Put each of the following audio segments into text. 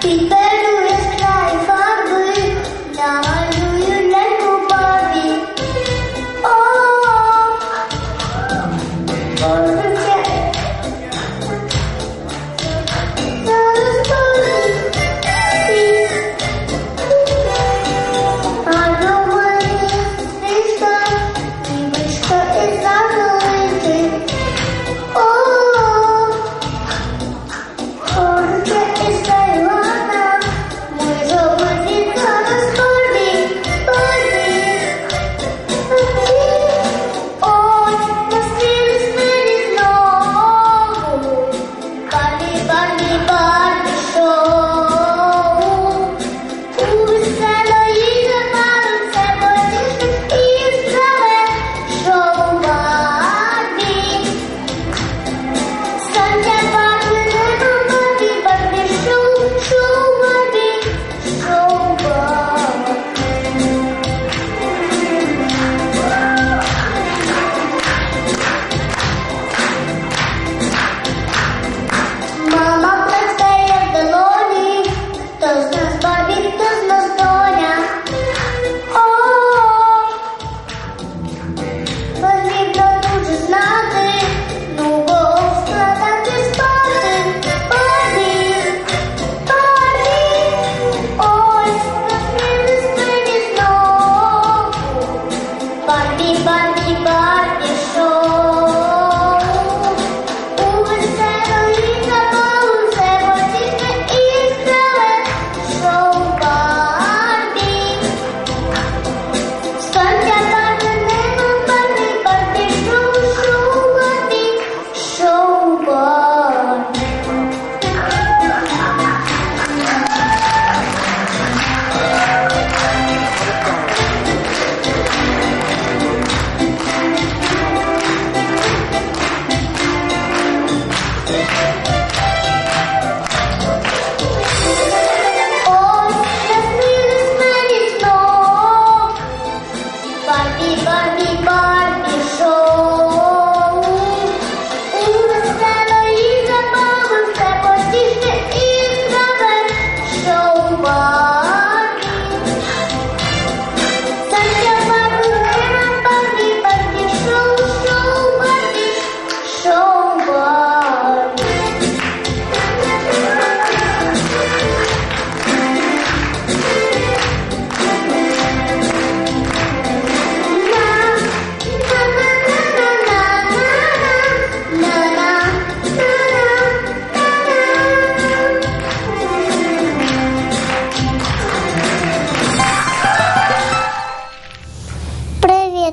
Quitar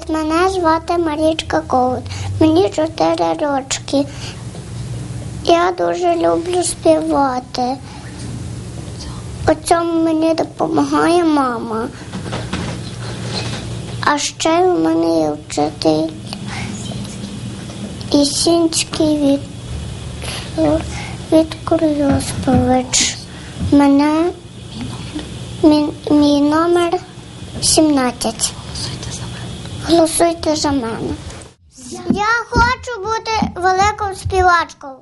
Мене звати Марічка Ковут. Мені чотири рочки. Я дуже люблю співати. У цьому мені допомагає мама. А ще в мене є вчитель Ісінський від, від Курйоспович. Мене мій номер 17. Голосуйте за мене. Я хочу бути великою співачкою.